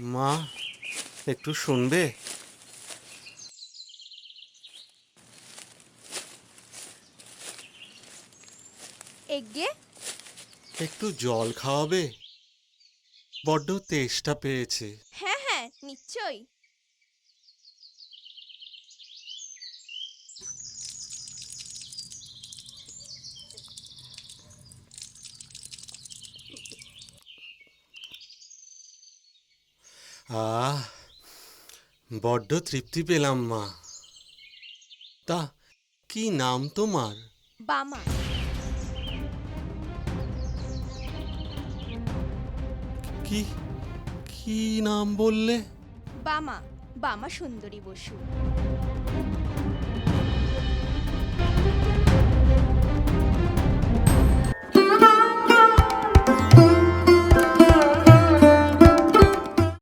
মা একটু শুনবে? এগে একটু জল খাওয়াবে? বড্ড তেষ্টা পেয়েছে। হ্যাঁ হ্যাঁ নিশ্চয়ই। আহ বড্ড তৃপ্তি পেলাম মা। তা কি নাম তোমার? বামা। কি কি নাম বললে? বামা বামা সুন্দরী বসু।